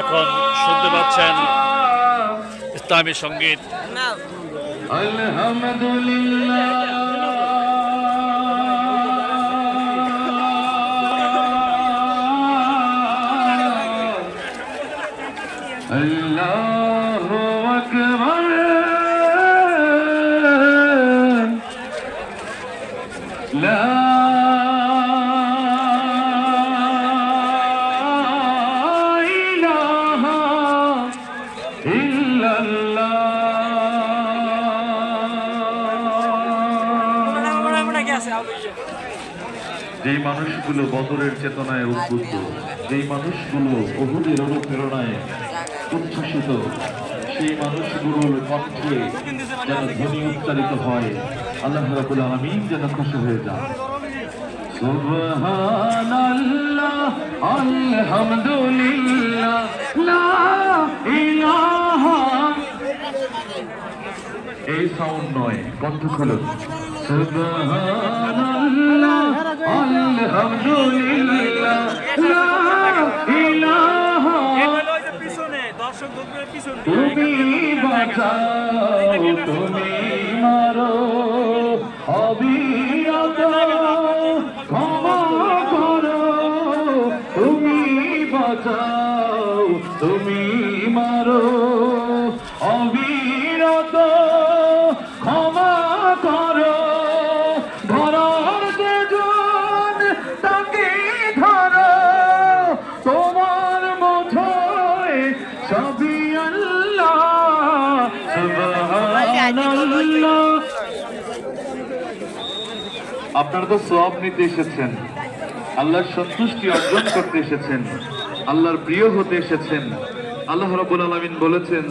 এখন শুনতে পাচ্ছেন ইসলামী সংগীত। আল্লাহ আকবর। যেই মানুষগুলো বদরের চেতনায় উদ্বুদ্ধ, যেই মানুষগুলো অহুদের অনুপ্রেরণায় উচ্ছ্বসিত, সেই মানুষগুলোর কণ্ঠে যেন ধ্বনি উচ্চারিত হয়, আল্লাহ রাবুল আলমিন যেন খুশি হয়ে যান। সুবহানাল্লাহ, আলহামদুলিল্লাহ। এই সাউন্ড নয় কণ্ঠ খুলুন তুমি তুমি মারো তুমি বাঁচাও তুমি মারো। আপনারা তো সব নিতে এসেছেন। আল্লাহর সন্তুষ্টি অর্জন করতে এসেছেন। আল্লাহর প্রিয় হতে এসেছেন। আল্লাহ রাব্বুল আলামিন বলেছেন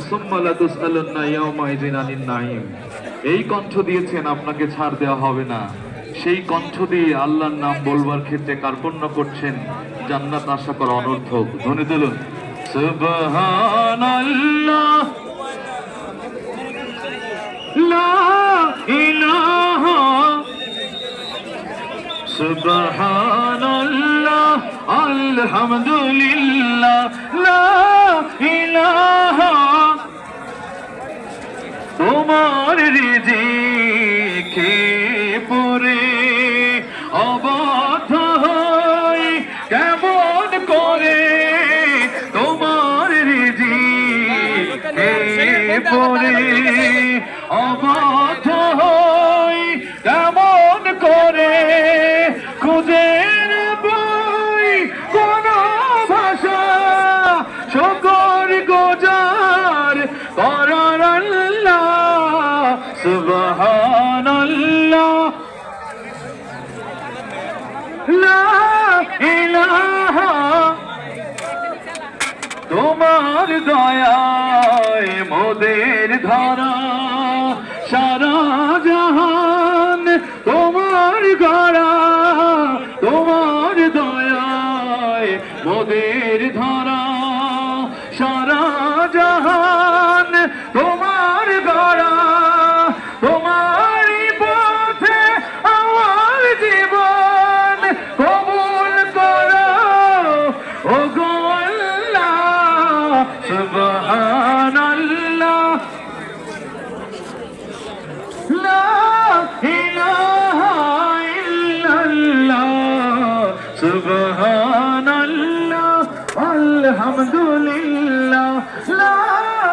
এই কণ্ঠ দিয়েছেন, আপনাকে ছাড় দেওয়া হবে না। সেই কণ্ঠ দিয়ে আল্লাহর নাম বলবার ক্ষেত্রে কার্পণ্য করছেন? জান্নাত আশা করা অনর্থক। ধ্বনি তুলুন। সুবহানাল্লাহ। সুবহানাল্লাহ আলহামদুলিল্লাহ লা ইলাহা তোমার রিজিকে পরে অবাধ হই কেমন করে তোমার রিজিকে পরে অবাধ আল্লাহ সুবহানাল্লাহ লা ইলাহা তোমার দয়ায় মোদের ধরা সারা জাহান তোমার গড়া তোমার দয়ায় মোদের ধরা সারা জাহান আল্লাহ সুবহানাল্লাহ। লা ইলাহা ইল্লাল্লাহ। সুবহানাল্লাহ। আলহামদুলিল্লাহ। লা ইলাহা